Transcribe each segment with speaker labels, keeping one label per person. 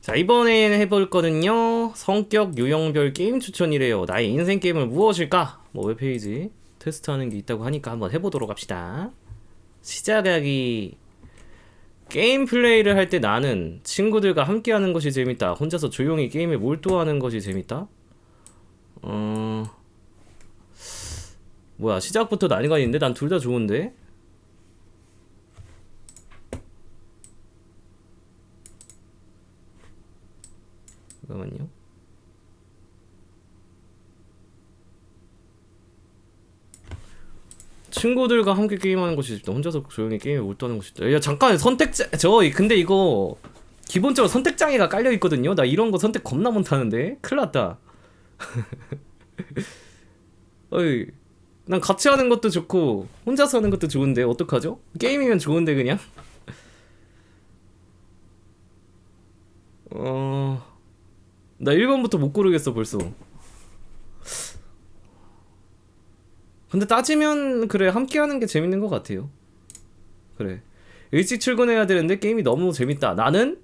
Speaker 1: 자 이번에 해볼 거는요. 성격 유형별 게임 추천이래요. 나의 인생 게임은 무엇일까? 뭐 웹페이지 테스트하는 게 있다고 하니까 한번 해보도록 합시다. 시작하기. 게임 플레이를 할 때 나는 친구들과 함께 하는 것이 재밌다. 혼자서 조용히 게임에 몰두하는 것이 재밌다? 어 뭐야 시작부터 난이가 있는데? 난 둘 다 좋은데 잠깐만요. 친구들과 함께 게임하는 것이 좋다. 혼자서 조용히 게임에 몰두하는 것이 좋다. 야 잠깐 선택자 저 근데 이거 기본적으로 선택 장애가 깔려 있거든요. 나 이런 거 선택 겁나 못하는데 큰일 났다. 어이 난 같이 하는 것도 좋고 혼자서 하는 것도 좋은데 어떡하죠? 게임이면 좋은데 그냥 어... 나 1번부터 못 고르겠어 벌써. 근데 따지면 그래 함께하는 게 재밌는 것 같아요. 그래. 일찍 출근해야 되는데 게임이 너무 재밌다. 나는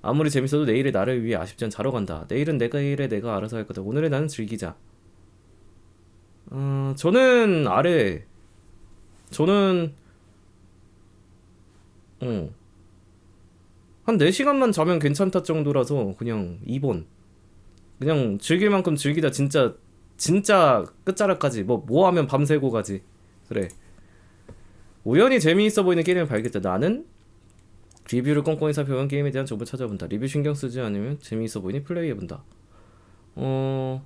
Speaker 1: 아무리 재밌어도 내일의 나를 위해 아쉽지 않 자러 간다. 내일은 내가 일에 내가 알아서 할 거다. 오늘의 나는 즐기자. 어, 저는 아래 저는 어. 한 4시간만 자면 괜찮다 정도라서 그냥 2번 그냥 즐길 만큼 즐기다 진짜 진짜 끝자락까지 뭐 뭐 하면 밤새고 가지. 그래. 우연히 재미있어 보이는 게임을 발견했다. 나는 리뷰를 꼼꼼히 살펴본 게임에 대한 정보를 찾아본다. 리뷰 신경 쓰지 않으면 재미있어 보이니 플레이해본다. 어...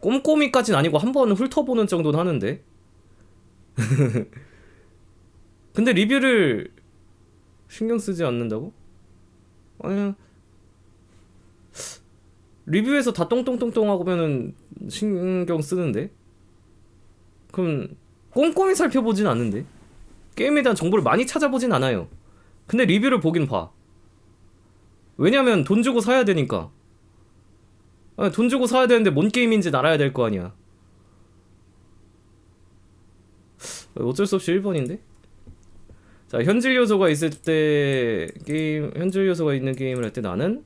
Speaker 1: 꼼꼼히까진 아니고 한번 훑어보는 정도는 하는데. 근데 리뷰를 신경 쓰지 않는다고? 아니 리뷰에서 다 똥똥똥똥 하고면은 신경 쓰는데? 그럼 꼼꼼히 살펴보진 않는데? 게임에 대한 정보를 많이 찾아보진 않아요. 근데 리뷰를 보긴 봐. 왜냐면 돈 주고 사야 되니까. 아니, 돈 주고 사야 되는데 뭔 게임인지 알아야 될 거 아니야. 어쩔 수 없이 1번인데? 자, 현질 요소가 있을 때 게임 현질 요소가 있는 게임을 할 때 나는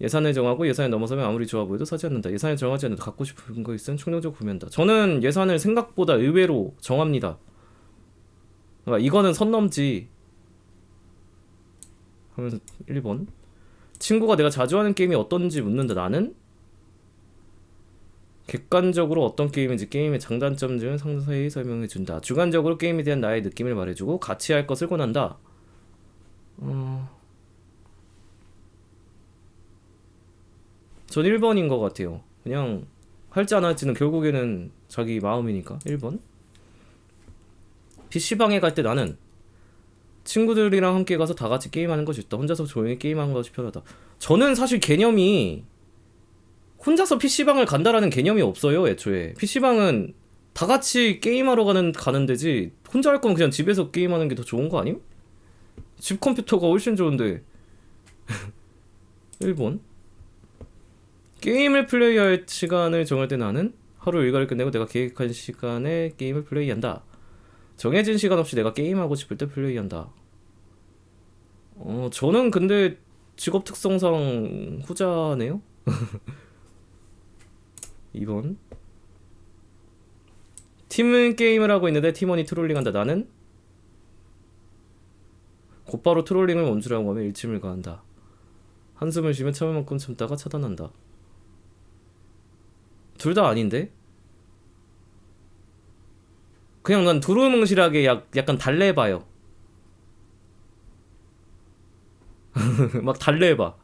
Speaker 1: 예산을 정하고 예산을 넘어서면 아무리 좋아 보여도 사지 않는다. 예산을 정하지 않아도 갖고 싶은 거 있으면 충동적으로 구매한다. 저는 예산을 생각보다 의외로 정합니다. 그러니까 이거는 선 넘지. 하면서 1번. 친구가 내가 자주 하는 게임이 어떤지 묻는다. 나는 객관적으로 어떤 게임인지 게임의 장단점 등 상세히 설명해 준다. 주관적으로 게임에 대한 나의 느낌을 말해주고 같이 할 것을 권한다. 어... 전 1번인 것 같아요. 그냥 할지 안 할지는 결국에는 자기 마음이니까 1번. PC방에 갈 때 나는 친구들이랑 함께 가서 다 같이 게임하는 것이 좋다. 혼자서 조용히 게임하는 것이 편하다. 저는 사실 개념이 혼자서 PC방을 간다라는 개념이 없어요, 애초에. PC방은 다 같이 게임하러 가는, 가는 데지, 혼자 할 거면 그냥 집에서 게임하는 게 더 좋은 거 아님? 집 컴퓨터가 훨씬 좋은데. 1번. 게임을 플레이할 시간을 정할 때 나는 하루 일과를 끝내고 내가 계획한 시간에 게임을 플레이한다. 정해진 시간 없이 내가 게임하고 싶을 때 플레이한다. 어, 저는 근데 직업 특성상 후자네요? 2번. 팀은 게임을 하고 있는데 팀원이 트롤링한다. 나는 곧바로 트롤링을 멈추라고 하면 일침을 가한다. 한숨을 쉬면 참을 만큼 참다가 차단한다. 둘 다 아닌데? 그냥 난 두루뭉실하게 약, 약간 달래봐요. 막 달래봐.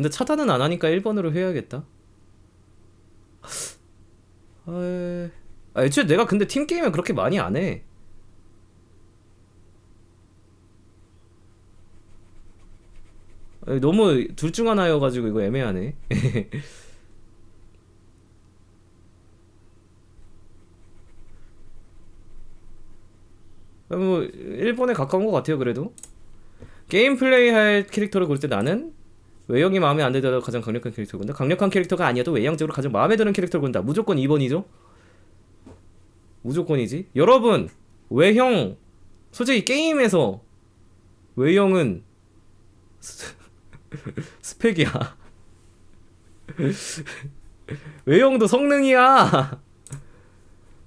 Speaker 1: 근데 차단은 안 하니까 1번으로 해야겠다. 아, 아, 애초에 내가 근데 팀 게임을 그렇게 많이 안 해. 아, 너무 둘 중 하나여가지고 이거 애매하네. 아, 뭐 1번에 가까운 것 같아요 그래도. 게임 플레이 할 캐릭터를 고를 때 나는 외형이 마음에 안 들더라도 가장 강력한 캐릭터를 본다. 강력한 캐릭터가 아니어도 외형적으로 가장 마음에 드는 캐릭터를 본다. 무조건 2번이죠. 무조건이지. 여러분 외형 솔직히 게임에서 외형은 스- 스펙이야. 외형도 성능이야.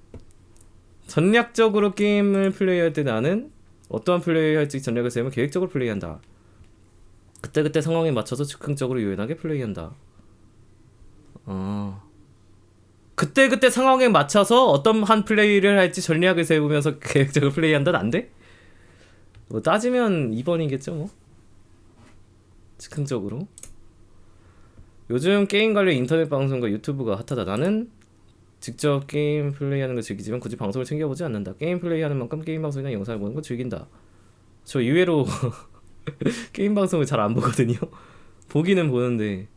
Speaker 1: 전략적으로 게임을 플레이할 때 나는 어떠한 플레이를 할지 전략을 세우면 계획적으로 플레이한다. 그때그때 상황에 맞춰서 즉흥적으로 유연하게 플레이한다. 어. 그때그때 상황에 맞춰서 어떤 한 플레이를 할지 전략을 세우면서 계획적으로 플레이한다는 안 돼? 뭐 따지면 2번이겠죠 뭐. 즉흥적으로. 요즘 게임 관련 인터넷 방송과 유튜브가 핫하다. 나는 직접 게임 플레이하는 걸 즐기지만 굳이 방송을 챙겨보지 않는다. 게임 플레이하는 만큼 게임 방송이나 영상을 보는 걸 즐긴다. 저 의외로 게임 방송을 잘 안 보거든요. 보기는 보는데.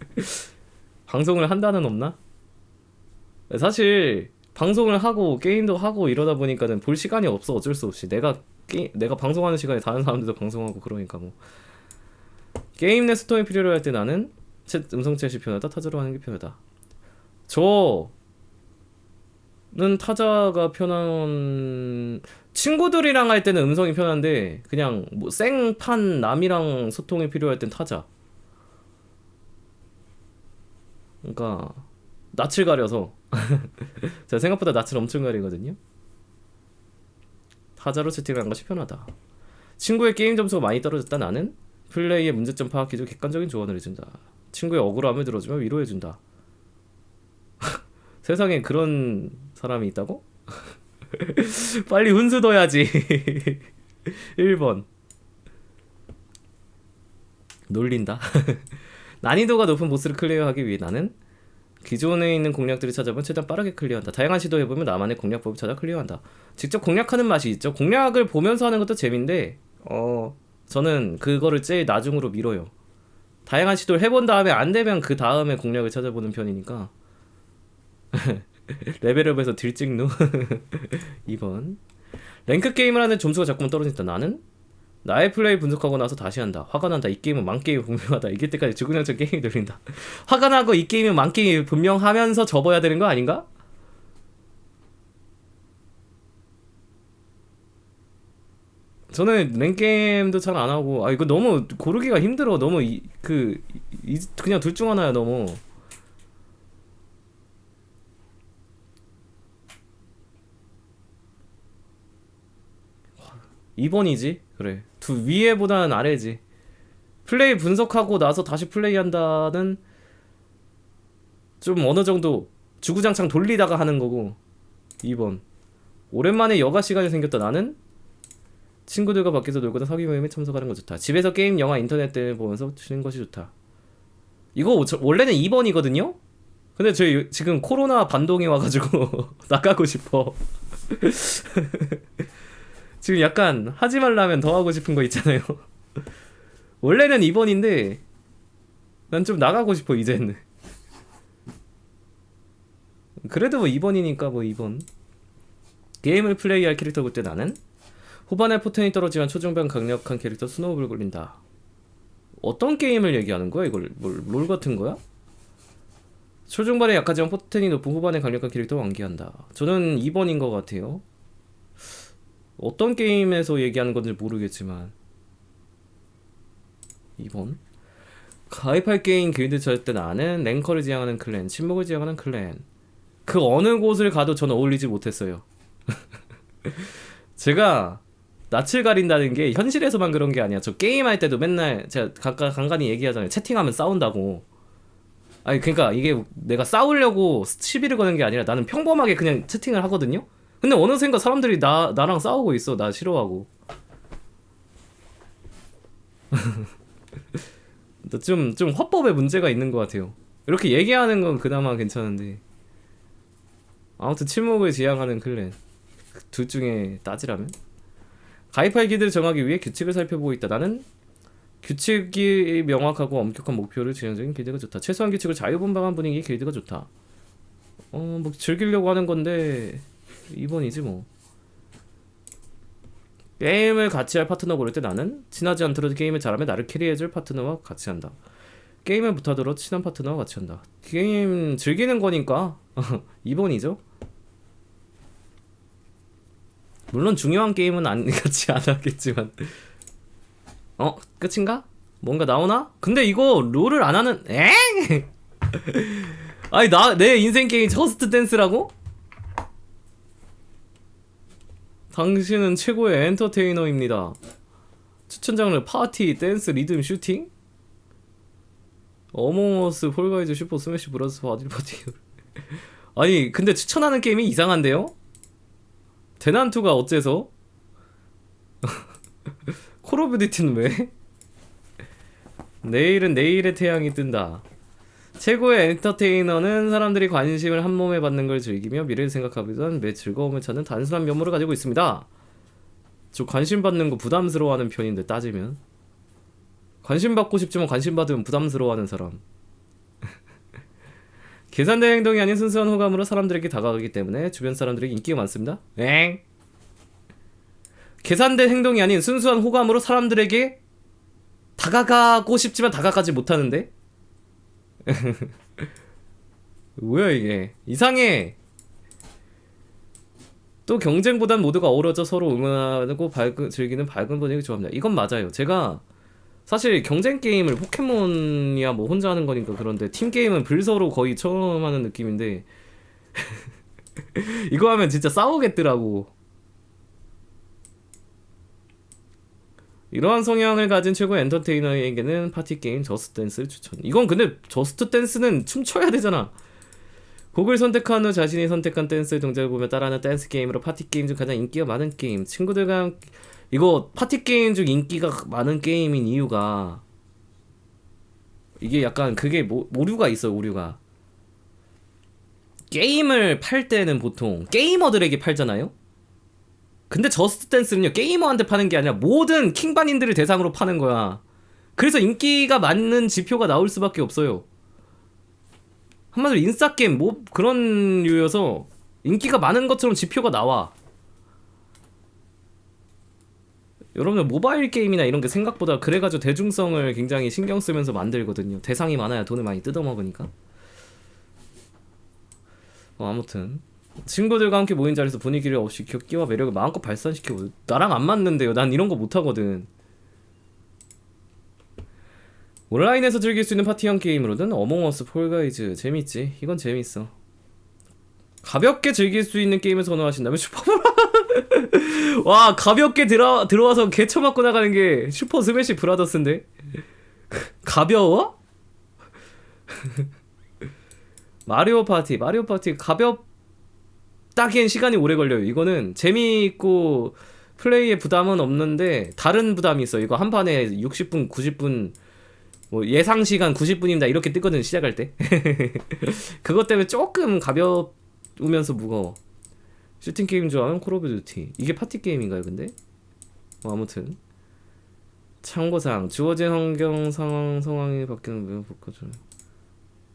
Speaker 1: 방송을 한다는 없나? 사실 방송을 하고 게임도 하고 이러다 보니까는 볼 시간이 없어. 어쩔 수 없이. 내가 게, 내가 방송하는 시간에 다른 사람들도 방송하고 그러니까 뭐. 게임 내 스토리 필요로 할 때 나는 챗 음성 챗이 편하다. 타자로 하는 게 편하다. 저는 타자가 편한 친구들이랑 할 때는 음성이 편한데 그냥 뭐 생판 남이랑 소통이 필요할 땐 타자. 그러니까 낯을 가려서. 제가 생각보다 낯을 엄청 가리거든요. 타자로 채팅하는 것이 편하다. 친구의 게임 점수가 많이 떨어졌다 나는? 플레이의 문제점 파악해 주 객관적인 조언을 해준다. 친구의 억울함을 들어주며 위로해준다. 세상에 그런 사람이 있다고? 빨리 훈수 둬야지 1번 놀린다 난이도가 높은 보스를 클리어하기 위해 나는 기존에 있는 공략들을 찾아보면 최대한 빠르게 클리어한다. 다양한 시도해보면 나만의 공략법을 찾아 클리어한다. 직접 공략하는 맛이 있죠. 공략을 보면서 하는 것도 재밌는데 어 저는 그거를 제일 나중으로 미뤄요. 다양한 시도를 해본 다음에 안 되면 그 다음에 공략을 찾아보는 편이니까 레벨업에서 딜 찍누 2번 랭크 게임을 하는 점수가 자꾸만 떨어진다. 나는 나의 플레이 분석하고 나서 다시 한다. 화가 난다. 이 게임은 망게임이 분명하다. 이길 때까지 죽으면서 게임이 들린다. 화가 나고 이 게임은 망게임이 분명하면서 접어야 되는 거 아닌가? 저는 랭게임도 잘 안 하고 아 이거 너무 고르기가 힘들어. 너무 이, 그 이, 그냥 둘 중 하나야 너무. 이번이지? 그래. 두 위에보다는 아래지. 플레이 분석하고 나서 다시 플레이한다는 좀 어느 정도 주구장창 돌리다가 하는 거고 2번. 오랜만에 여가 시간이 생겼다. 나는 친구들과 밖에서 놀거나 사귀 모임에 참석하는 거 좋다. 집에서 게임 영화 인터넷 때 보면서 쉬는 것이 좋다. 이거 저- 원래는 2번이거든요? 근데 저희 지금 코로나 반동이 와가지고 나가고 싶어 지금 약간 하지 말라면 더 하고 싶은 거 있잖아요. 원래는 2번인데 난 좀 나가고 싶어 이제는. 그래도 뭐 2번이니까 뭐 2번. 게임을 플레이할 캐릭터 볼때 나는 후반에 포텐이 떨어지면 초중반 강력한 캐릭터 스노우볼 굴린다. 어떤 게임을 얘기하는 거야 이걸? 뭘, 롤 같은 거야? 초중반에 약하지만 포텐이 높은 후반에 강력한 캐릭터 완기한다. 저는 2번인 것 같아요 어떤 게임에서 얘기하는 건지 모르겠지만 2번 가입할 게임 길드 때 나는 랭커를 지향하는 클랜, 침묵을 지향하는 클랜. 그 어느 곳을 가도 저는 어울리지 못했어요. 제가 낯을 가린다는 게 현실에서만 그런 게 아니야. 저 게임할 때도 맨날 제가 가까 간간히 얘기하잖아요. 채팅하면 싸운다고. 아니 그러니까 이게 내가 싸우려고 시비를 거는 게 아니라 나는 평범하게 그냥 채팅을 하거든요 근데 어느샌가 사람들이 나 나랑 싸우고 있어 나 싫어하고 좀, 좀 화법에 문제가 있는 것 같아요. 이렇게 얘기하는 건 그나마 괜찮은데. 아무튼 침묵을 지향하는 클랜. 둘 중에 따지라면? 가입할 길드를 정하기 위해 규칙을 살펴보고 있다. 나는 규칙이 명확하고 엄격한 목표를 지향적인 길드가 좋다. 최소한 규칙을 자유분방한 분위기의 길드가 좋다. 어, 뭐 즐기려고 하는 건데 2번이지 뭐. 게임을 같이 할 파트너 고를 때 나는 친하지 않더라도 게임을 잘하면 나를 캐리해줄 파트너와 같이 한다. 게임을 못하더라도 친한 파트너와 같이 한다. 게임 즐기는 거니까 2번이죠. 물론 중요한 게임은 안 같이 안 하겠지만 어 끝인가? 뭔가 나오나? 근데 이거 롤을 안 하는 에? 아니 나 내 인생 게임 저스트 댄스라고? 당신은 최고의 엔터테이너입니다. 추천 장르 파티, 댄스, 리듬, 슈팅? 어몽어스, 폴가이즈, 슈퍼 스매시 브라스, 바딜 파티. 아니 근데 추천하는 게임이 이상한데요? 대난투가 어째서? 콜 오브 듀티는 왜? 내일은 내일의 태양이 뜬다. 최고의 엔터테이너는 사람들이 관심을 한 몸에 받는 걸 즐기며 미래를 생각하보던 매 즐거움을 찾는 단순한 면모를 가지고 있습니다. 저 관심 받는 거 부담스러워하는 편인데 따지면 관심 받고 싶지만 관심 받으면 부담스러워하는 사람. 계산된 행동이 아닌 순수한 호감으로 사람들에게 다가가기 때문에 주변 사람들에게 인기가 많습니다. 엥? 계산된 행동이 아닌 순수한 호감으로 사람들에게 다가가고 싶지만 다가가지 못하는데? 뭐야 이게? 이상해. 또 경쟁보단 모두가 어우러져 서로 응원하고 밝은, 즐기는 밝은 분위기 좋아합니다. 이건 맞아요. 제가 사실 경쟁 게임을 포켓몬이야 뭐 혼자 하는 거니까 그런데 팀 게임은 불서로 거의 처음 하는 느낌인데 이거 하면 진짜 싸우겠더라고 이러한 성향을 가진 최고 엔터테이너에게는 파티 게임 저스트 댄스를 추천. 이건 근데 저스트 댄스는 춤춰야 되잖아. 곡을 선택한 후 자신이 선택한 댄스의 동작을 보며 따라하는 댄스 게임으로 파티 게임 중 가장 인기가 많은 게임. 친구들과 함- 이거 파티 게임 중 인기가 많은 게임인 이유가 이게 약간 그게 모, 오류가 있어요. 오류가. 게임을 팔 때는 보통 게이머들에게 팔잖아요. 근데 저스트 댄스는요 게이머한테 파는 게 아니라 모든 킹반인들을 대상으로 파는 거야. 그래서 인기가 많은 지표가 나올 수밖에 없어요. 한마디로 인싸 게임 뭐 그런 류여서 인기가 많은 것처럼 지표가 나와. 여러분들 모바일 게임이나 이런 게 생각보다 그래가지고 대중성을 굉장히 신경 쓰면서 만들거든요. 대상이 많아야 돈을 많이 뜯어먹으니까. 어, 아무튼 친구들과 함께 모인 자리에서 분위기를 없이 격기와 매력을 마음껏 발산시키고 나랑 안 맞는데요. 난 이런 거 못하거든. 온라인에서 즐길 수 있는 파티형 게임으로는 어몽어스, 폴가이즈 재밌지. 이건 재밌어. 가볍게 즐길 수 있는 게임을 선호하신다면 슈퍼볼 와 가볍게 들어 들어와서 개쳐 맞고 나가는 게 슈퍼 스매시 브라더스인데 가벼워? 마리오 파티 마리오 파티 가볍 다기엔 시간이 오래 걸려요. 이거는 재미있고 플레이에 부담은 없는데 다른 부담이 있어. 이거 한 판에 60분, 90분 뭐 예상 시간 90분입니다. 이렇게 뜨거든 시작할 때. 그것 때문에 조금 가벼우면서 무거워. 슈팅 게임 좋아하면 콜 오브 듀티. 이게 파티 게임인가요, 근데? 뭐 아무튼 참고사항 주어진 환경 상황 상황이 바뀌는 매우 복합적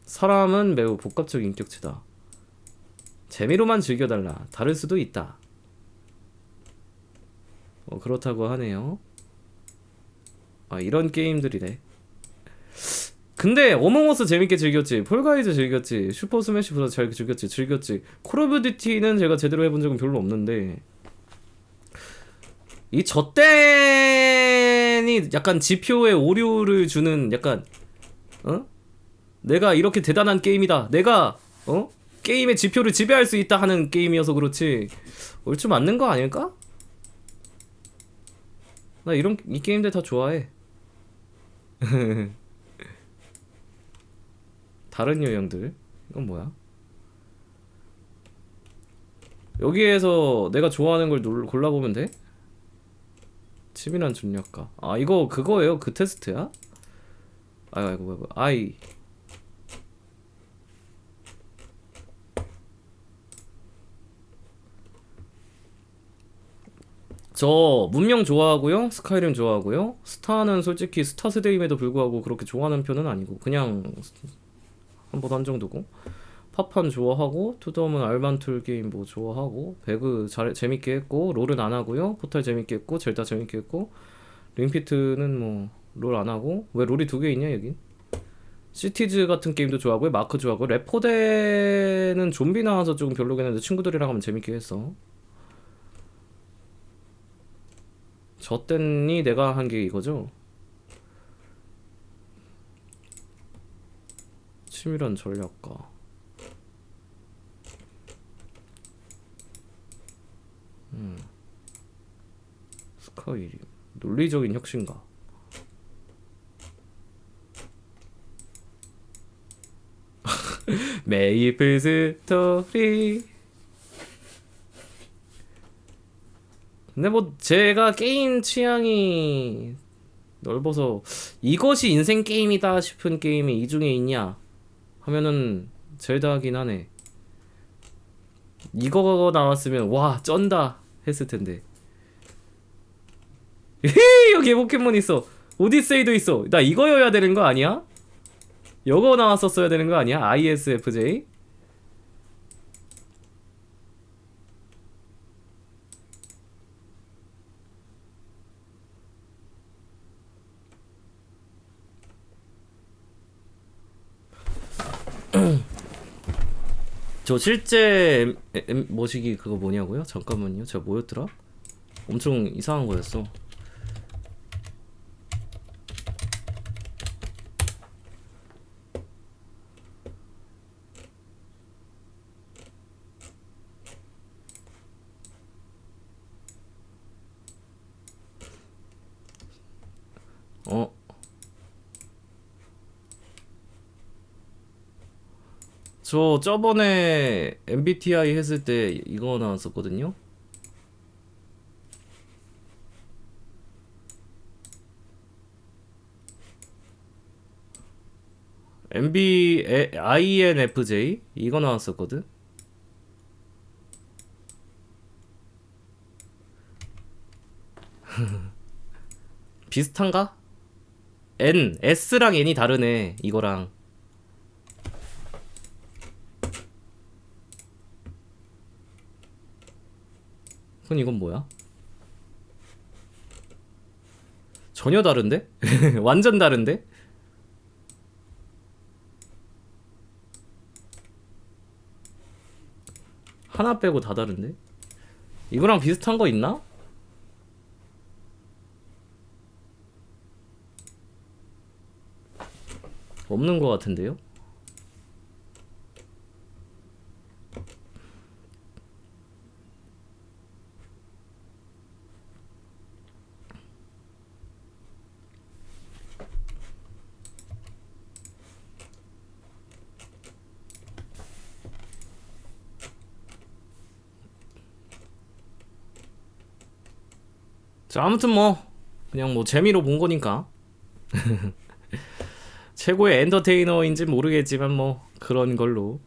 Speaker 1: 사람은 매우 복합적 인격체다. 재미로만 즐겨달라. 다를 수도 있다. 어, 그렇다고 하네요. 아 이런 게임들이네. 근데 어몽어스 재밌게 즐겼지 폴가이즈 즐겼지 슈퍼 스매시 브라더 잘 즐겼지 즐겼지 콜 오브 듀티는 제가 제대로 해본 적은 별로 없는데 이 젖댄이 약간 지표에 오류를 주는 약간 어? 내가 이렇게 대단한 게임이다 내가 어? 게임의 지표를 지배할 수 있다 하는 게임이어서 그렇지 얼추 맞는 거 아닐까? 나 이런 이 게임들 다 좋아해 다른 유형들 이건 뭐야? 여기에서 내가 좋아하는 걸 놀- 골라보면 돼? 치밀한 중력가 아 이거 그거예요? 그 테스트야? 아이고 아이고 아이고 아이 저 문명 좋아하고요 스카이림 좋아하고요. 스타는 솔직히 스타 세대임에도 불구하고 그렇게 좋아하는 편은 아니고 그냥 한번 한 정도고. 파판 좋아하고 투더먼 알반툴 게임 뭐 좋아하고 배그 잘 재밌게 했고 롤은 안 하고요. 포탈 재밌게 했고 젤다 재밌게 했고. 링피트는 뭐 롤 안 하고. 왜 롤이 두 개 있냐 여긴? 시티즈 같은 게임도 좋아하고요. 마크 좋아하고. 레포대는 좀비 나와서 조금 별로긴 했는데 친구들이랑 하면 재밌게 했어 저 땐이 내가 한 게 이거죠? 치밀한 전략가. 스카이림 논리적인 혁신가. 메이플 스토리 근데 뭐 제가 게임 취향이 넓어서 이것이 인생 게임이다 싶은 게임이 이 중에 있냐 하면은 젤다긴 하네. 이거 나왔으면 와 쩐다 했을 텐데. 여기 포켓몬 있어. 오디세이도 있어. 나 이거여야 되는 거 아니야? 이거 나왔었어야 되는 거 아니야? ISFJ 저 실제 머시기 그거 뭐냐고요? 잠깐만요. 제가 뭐였더라? 엄청 이상한 거였어. 어? 저 저번에 MBTI 했을 때 이거 나왔었거든요. MB INFJ 이거 나왔었거든. 비슷한가? N S랑 N이 다르네 이거랑. 그럼 이건 뭐야? 전혀 다른데? 완전 다른데? 하나 빼고 다 다른데? 이거랑 비슷한 거 있나? 없는 거 같은데요? 자, 아무튼 뭐 그냥 뭐 재미로 본 거니까. 최고의 엔터테이너인지 모르겠지만 뭐 그런 걸로